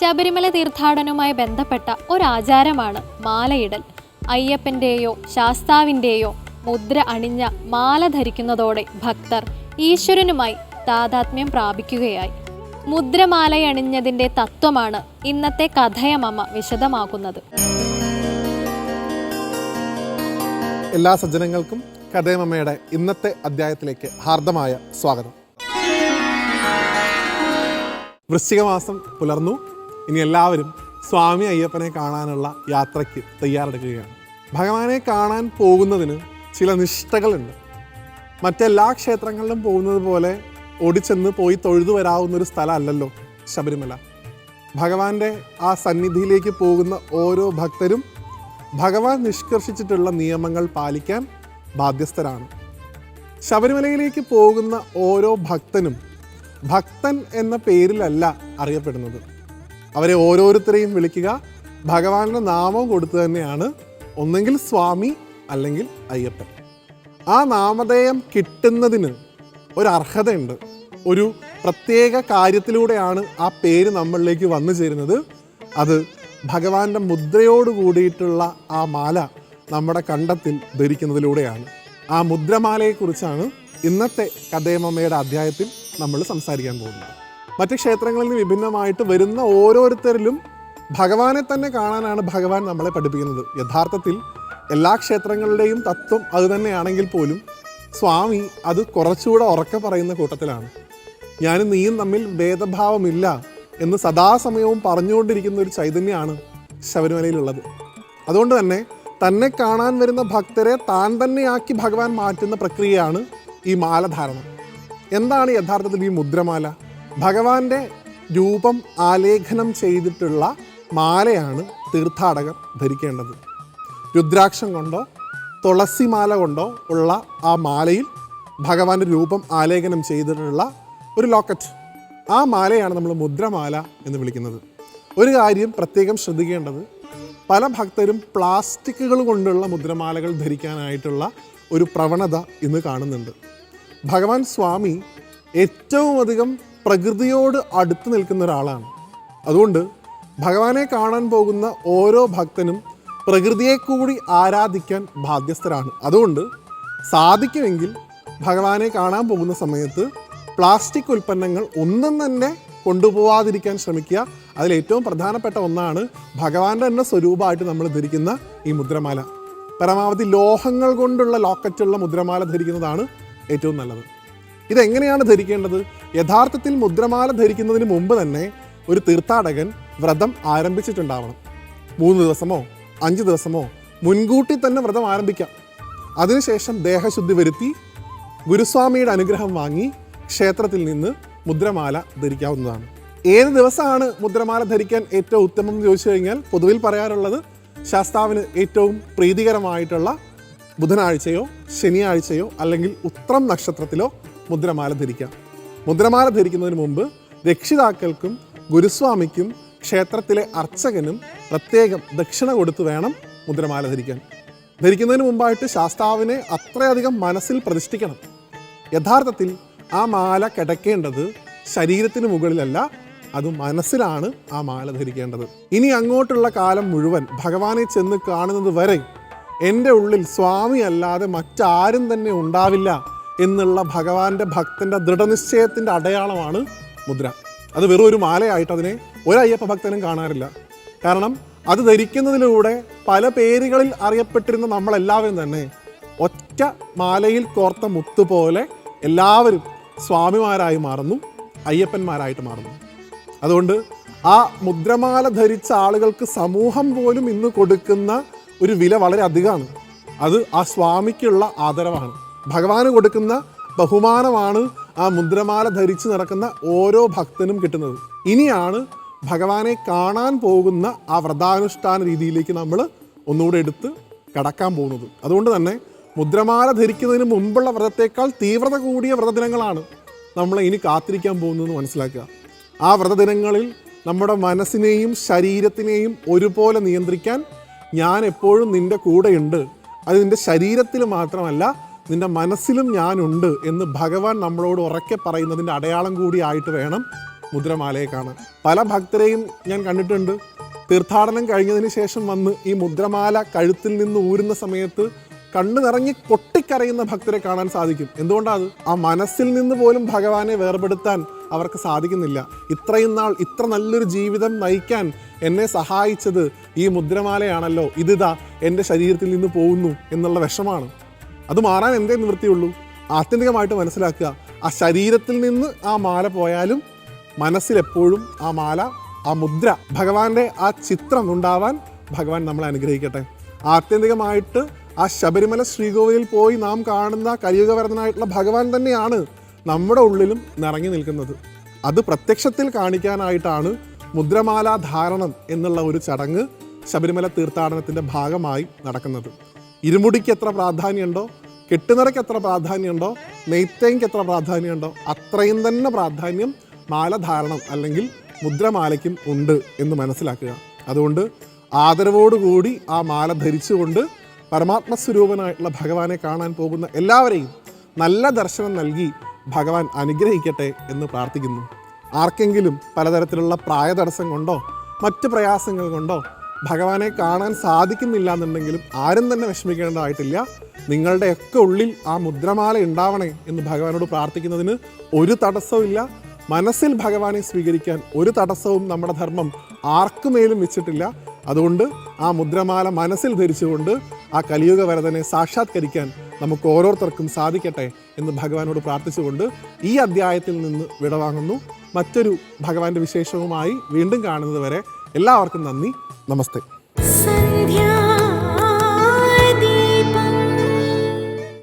ശബരിമല തീർത്ഥാടനവുമായി ബന്ധപ്പെട്ട ഒരാചാരമാണ് മാലയിടൽ. അയ്യപ്പന്റെയോ ശാസ്താവിന്റെയോ മുദ്ര അണിഞ്ഞ മാല ധരിക്കുന്നതോടെ ഭക്തർ ഈശ്വരനുമായി താതാത്മ്യം പ്രാപിക്കുകയായി. മുദ്രമാലയണിഞ്ഞതിന്റെ തത്വമാണ് ഇന്നത്തെ കഥയമമ്മ വിശദമാക്കുന്നത്. എല്ലാ സജ്ജനങ്ങൾക്കും കഥയമമ്മയുടെ ഇന്നത്തെ അധ്യായത്തിലേക്ക് ഹാർദമായ സ്വാഗതം. വൃശ്ചിക മാസം പുലർന്നു. ഇനി എല്ലാവരും സ്വാമി അയ്യപ്പനെ കാണാനുള്ള യാത്രയ്ക്ക് തയ്യാറെടുക്കുകയാണ്. ഭഗവാനെ കാണാൻ പോകുന്നതിന് ചില നിഷ്ഠകളുണ്ട്. മറ്റെല്ലാ ക്ഷേത്രങ്ങളിലും പോകുന്നത് പോലെ ഓടിച്ചെന്ന് പോയി തൊഴുതു വരാവുന്നൊരു സ്ഥലമല്ലല്ലോ ശബരിമല. ഭഗവാന്റെ ആ സന്നിധിയിലേക്ക് പോകുന്ന ഓരോ ഭക്തരും ഭഗവാൻ നിഷ്കർഷിച്ചിട്ടുള്ള നിയമങ്ങൾ പാലിക്കാൻ ബാധ്യസ്ഥരാണ്. ശബരിമലയിലേക്ക് പോകുന്ന ഓരോ ഭക്തനും ഭക്തൻ എന്ന പേരിലല്ല അറിയപ്പെടുന്നത്. അവരെ ഓരോരുത്തരെയും വിളിക്കുക. ഭഗവാന്റെ നാമം കൊടുത്തു തന്നെയാണ് ഒന്നെങ്കിൽ സ്വാമി അല്ലെങ്കിൽ അയ്യപ്പൻ. ആ നാമധേയം കിട്ടുന്നതിന് ഒരു ഒരു പ്രത്യേക കാര്യത്തിലൂടെയാണ് ആ പേര് നമ്മളിലേക്ക് വന്നു ചേരുന്നത്. അത് ഭഗവാന്റെ മുദ്രയോട് കൂടിയിട്ടുള്ള ആ മാല നമ്മുടെ കണ്ടത്തിൽ ധരിക്കുന്നതിലൂടെയാണ്. ആ മുദ്രമാലയെക്കുറിച്ചാണ് ഇന്നത്തെ കഥയമ്മയുടെ അധ്യായത്തിൽ നമ്മൾ സംസാരിക്കാൻ പോകുന്നത്. മറ്റ് ക്ഷേത്രങ്ങളിൽ നിന്ന് വിഭിന്നമായിട്ട് വരുന്ന ഓരോരുത്തരിലും ഭഗവാനെ തന്നെ കാണാനാണ് ഭഗവാൻ നമ്മളെ പഠിപ്പിക്കുന്നത്. യഥാർത്ഥത്തിൽ എല്ലാ ക്ഷേത്രങ്ങളുടെയും തത്വം അത് തന്നെയാണെങ്കിൽ പോലും സ്വാമി അത് കുറച്ചുകൂടെ ഉറക്കെ പറയുന്ന കൂട്ടത്തിലാണ്. ഞാനും നീയും തമ്മിൽ ഭേദഭാവമില്ല എന്ന് സദാസമയവും പറഞ്ഞുകൊണ്ടിരിക്കുന്ന ഒരു ചൈതന്യമാണ് ശബരിമലയിലുള്ളത്. അതുകൊണ്ട് തന്നെ തന്നെ കാണാൻ വരുന്ന ഭക്തരെ താൻ തന്നെയാക്കി ഭഗവാൻ മാറ്റുന്ന പ്രക്രിയയാണ് ഈ മാലധാരണം. എന്താണ് യഥാർത്ഥത്തിൽ ഈ മുദ്രമാല? ഭഗവാന്റെ രൂപം ആലേഖനം ചെയ്തിട്ടുള്ള മാലയാണ് തീർത്ഥാടകർ ധരിക്കേണ്ടത്. രുദ്രാക്ഷം കൊണ്ടോ തുളസി മാല കൊണ്ടോ ഉള്ള ആ മാലയിൽ ഭഗവാന്റെ രൂപം ആലേഖനം ചെയ്തിട്ടുള്ള ഒരു ലോക്കറ്റ്. ആ മാലയാണ് നമ്മൾ മുദ്രമാല എന്ന് വിളിക്കുന്നത്. ഒരു കാര്യം പ്രത്യേകം ശ്രദ്ധിക്കേണ്ടത് പല ഭക്തരും പ്ലാസ്റ്റിക്കുകൾ കൊണ്ടുള്ള മുദ്രമാലകൾ ധരിക്കാനായിട്ടുള്ള ഒരു പ്രവണത ഇന്ന് കാണുന്നുണ്ട്. ഭഗവാൻ സ്വാമി ഏറ്റവും അധികം പ്രകൃതിയോട് അടുത്ത് നിൽക്കുന്ന ഒരാളാണ്. അതുകൊണ്ട് ഭഗവാനെ കാണാൻ പോകുന്ന ഓരോ ഭക്തനും പ്രകൃതിയെ കൂടി ആരാധിക്കാൻ ബാധ്യസ്ഥരാണ്. അതുകൊണ്ട് സാധിക്കുമെങ്കിൽ ഭഗവാനെ കാണാൻ പോകുന്ന സമയത്ത് പ്ലാസ്റ്റിക് ഉൽപ്പന്നങ്ങൾ ഒന്നും തന്നെ കൊണ്ടുപോവാതിരിക്കാൻ ശ്രമിക്കുക. അതിലേറ്റവും പ്രധാനപ്പെട്ട ഒന്നാണ് ഭഗവാന്റെ തന്നെ സ്വരൂപമായിട്ട് നമ്മൾ ധരിക്കുന്ന ഈ മുദ്രമാല. പരമാവധി ലോഹങ്ങൾ കൊണ്ടുള്ള ലോക്കറ്റുള്ള മുദ്രമാല ധരിക്കുന്നതാണ് ഏറ്റവും നല്ലത്. ഇതെങ്ങനെയാണ് ധരിക്കേണ്ടത്? യഥാർത്ഥത്തിൽ മുദ്രമാല ധരിക്കുന്നതിന് മുമ്പ് തന്നെ ഒരു തീർത്ഥാടകൻ വ്രതം ആരംഭിച്ചിട്ടുണ്ടാവണം. മൂന്ന് ദിവസമോ അഞ്ച് ദിവസമോ മുൻകൂട്ടി തന്നെ വ്രതം ആരംഭിക്കാം. അതിനുശേഷം ദേഹശുദ്ധി വരുത്തി ഗുരുസ്വാമിയുടെ അനുഗ്രഹം വാങ്ങി ക്ഷേത്രത്തിൽ നിന്ന് മുദ്രമാല ധരിക്കാവുന്നതാണ്. ഏത് ദിവസമാണ് മുദ്രമാല ധരിക്കാൻ ഏറ്റവും ഉത്തമം എന്ന് ചോദിച്ചു കഴിഞ്ഞാൽ പൊതുവിൽ പറയാറുള്ളത് ശാസ്താവിന് ഏറ്റവും പ്രീതികരമായിട്ടുള്ള ബുധനാഴ്ചയോ ശനിയാഴ്ചയോ അല്ലെങ്കിൽ ഉത്രം നക്ഷത്രത്തിലോ മുദ്രമാല ധരിക്കാം. മുദ്രമാല ധരിക്കുന്നതിന് മുമ്പ് രക്ഷിതാക്കൾക്കും ഗുരുസ്വാമിക്കും ക്ഷേത്രത്തിലെ അർച്ചകനും പ്രത്യേകം ദക്ഷിണ കൊടുത്ത് വേണം മുദ്രമാല ധരിക്കാൻ. ധരിക്കുന്നതിന് മുമ്പായിട്ട് ശാസ്താവിനെ അത്രയധികം മനസ്സിൽ പ്രതിഷ്ഠിക്കണം. യഥാർത്ഥത്തിൽ ആ മാല കിടക്കേണ്ടത് ശരീരത്തിന് മുകളിലല്ല അത് മനസ്സിലാണ് ആ മാല ധരിക്കേണ്ടത്. ഇനി അങ്ങോട്ടുള്ള കാലം മുഴുവൻ ഭഗവാനെ ചെന്ന് കാണുന്നത് വരെ എന്റെ ഉള്ളിൽ സ്വാമി അല്ലാതെ മറ്റാരും തന്നെ ഉണ്ടാവില്ല. എന്നുള്ള ഭഗവാന്റെ ഭക്തന്റെ ദൃഢനിശ്ചയത്തിന്റെ അടയാളമാണ് മുദ്ര. അത് വെറും ഒരു മാലയായിട്ട് അതിനെ ഒരു അയ്യപ്പ ഭക്തനും കാണാറില്ല. കാരണം അത് ധരിക്കുന്നതിലൂടെ പല പേരുകളിൽ അറിയപ്പെട്ടിരുന്ന നമ്മളെല്ലാവരും തന്നെ ഒറ്റ മാലയിൽ കോർത്ത മുത്ത് പോലെ എല്ലാവരും സ്വാമിമാരായി മാറുന്നു അയ്യപ്പന്മാരായിട്ട് മാറുന്നു. അതുകൊണ്ട് ആ മുദ്രമാല ധരിച്ച ആളുകൾക്ക് സമൂഹം പോലും ഇന്ന് കൊടുക്കുന്ന ഒരു വില വളരെ അധികമാണ്. അത് ആ സ്വാമിക്കുള്ള ആദരവാണ്. ഭഗവാന് കൊടുക്കുന്ന ബഹുമാനമാണ് ആ മുദ്രമാല ധരിച്ച് നടക്കുന്ന ഓരോ ഭക്തനും കിട്ടുന്നത്. ഇനിയാണ് ഭഗവാനെ കാണാൻ പോകുന്ന ആ വ്രതാനുഷ്ഠാന രീതിയിലേക്ക് നമ്മൾ ഒന്നുകൂടെ എടുത്ത് കടക്കാൻ പോകുന്നത്. അതുകൊണ്ട് തന്നെ മുദ്രമാല ധരിക്കുന്നതിന് മുമ്പുള്ള വ്രതത്തേക്കാൾ തീവ്രത കൂടിയ വ്രതദിനങ്ങളാണ് നമ്മൾ ഇനി കാത്തിരിക്കാൻ പോകുന്നതെന്ന് മനസ്സിലാക്കുക. ആ വ്രതദിനങ്ങളിൽ നമ്മുടെ മനസ്സിനെയും ശരീരത്തിനെയും ഒരുപോലെ നിയന്ത്രിക്കാൻ ഞാൻ എപ്പോഴും നിന്റെ കൂടെയുണ്ട്. അത് നിന്റെ ശരീരത്തിൽ മാത്രമല്ല നിന്റെ മനസ്സിലും ഞാനുണ്ട് എന്ന് ഭഗവാൻ നമ്മളോട് ഉറക്കെ പറയുന്നതിന്റെ അടയാളം കൂടിയായിട്ട് വേണം മുദ്രമാലയെ കാണാൻ പല ഭക്തരെയും ഞാൻ കണ്ടിട്ടുണ്ട്. തീർത്ഥാടനം കഴിഞ്ഞതിന് ശേഷം വന്ന് ഈ മുദ്രമാല കഴുത്തിൽ നിന്ന് ഊരുന്ന സമയത്ത് കണ്ണു നിറഞ്ഞ് പൊട്ടിക്കരയുന്ന ഭക്തരെ കാണാൻ സാധിക്കും. എന്തുകൊണ്ടാണ്? ആ മനസ്സിൽ നിന്ന് പോലും ഭഗവാനെ വേർപെടുത്താൻ അവർക്ക് സാധിക്കുന്നില്ല. ഇത്രയും നാൾ ഇത്ര നല്ലൊരു ജീവിതം നയിക്കാൻ എന്നെ സഹായിച്ചത് ഈ മുദ്രമാലയാണല്ലോ. ഇതിതാ എന്റെ ശരീരത്തിൽ നിന്ന് പോകുന്നു എന്നുള്ള വിഷമാണ്. അത് മാറാൻ എന്തേ നിവൃത്തിയുള്ളൂ? ആത്യന്തികമായിട്ട് മനസ്സിലാക്കുക ആ ശരീരത്തിൽ നിന്ന് ആ മാല പോയാലും മനസ്സിലെപ്പോഴും ആ മാല ആ മുദ്ര ഭഗവാന്റെ ആ ചിത്രം ഉണ്ടാവാൻ ഭഗവാൻ നമ്മളെ അനുഗ്രഹിക്കട്ടെ. ആത്യന്തികമായിട്ട് ആ ശബരിമല ശ്രീകോവിലിൽ പോയി നാം കാണുന്ന കലിയുഗവരനായിട്ടുള്ള ഭഗവാൻ തന്നെയാണ് നമ്മുടെ ഉള്ളിലും നിറങ്ങി നിൽക്കുന്നത്. അത് പ്രത്യക്ഷത്തിൽ കാണിക്കാനായിട്ടാണ് മുദ്രമാല ധാരണം എന്നുള്ള ഒരു ചടങ്ങ് ശബരിമല തീർത്ഥാടനത്തിന്റെ ഭാഗമായി നടക്കുന്നത്. ഇരുമുടിക്ക് എത്ര പ്രാധാന്യമുണ്ടോ? കെട്ടുനിറയ്ക്ക് എത്ര പ്രാധാന്യമുണ്ടോ? നെയ്ത്തേക്ക് എത്ര പ്രാധാന്യമുണ്ടോ? അത്രയും തന്നെ പ്രാധാന്യം മാലധാരണം അല്ലെങ്കിൽ മുദ്രമാലയ്ക്കും ഉണ്ട് എന്ന് മനസ്സിലാക്കുക. അതുകൊണ്ട് ആദരവോടുകൂടി ആ മാല ധരിച്ചുകൊണ്ട് പരമാത്മസ്വരൂപനായിട്ടുള്ള ഭഗവാനെ കാണാൻ പോകുന്ന എല്ലാവരെയും നല്ല ദർശനം നൽകി ഭഗവാൻ അനുഗ്രഹിക്കട്ടെ എന്ന് പ്രാർത്ഥിക്കുന്നു. ആർക്കെങ്കിലും പലതരത്തിലുള്ള പ്രായതടസ്സം കൊണ്ടോ മറ്റ് പ്രയാസങ്ങൾ കൊണ്ടോ ഭഗവാനെ കാണാൻ സാധിക്കുന്നില്ല എന്നുണ്ടെങ്കിലും ആരും തന്നെ വിഷമിക്കേണ്ടതായിട്ടില്ല. നിങ്ങളുടെയൊക്കെ ഉള്ളിൽ ആ മുദ്രമാല ഉണ്ടാവണേ എന്ന് ഭഗവാനോട് പ്രാർത്ഥിക്കുന്നതിന് ഒരു തടസ്സവുമില്ല. മനസ്സിൽ ഭഗവാനെ സ്വീകരിക്കാൻ ഒരു തടസ്സവും നമ്മുടെ ധർമ്മം ആർക്കുമേലും വെച്ചിട്ടില്ല. അതുകൊണ്ട് ആ മുദ്രമാല മനസ്സിൽ ധരിച്ചുകൊണ്ട് ആ കലിയുഗ വരതനെ സാക്ഷാത്കരിക്കാൻ നമുക്ക് ഓരോരുത്തർക്കും സാധിക്കട്ടെ എന്ന് ഭഗവാനോട് പ്രാർത്ഥിച്ചുകൊണ്ട് ഈ അധ്യായത്തിൽ നിന്ന് വിടവാങ്ങുന്നു. മറ്റൊരു ഭഗവാന്റെ വിശേഷവുമായി വീണ്ടും കാണുന്നത് വരെ എല്ലാവർക്കും നന്ദി. నమస్తే.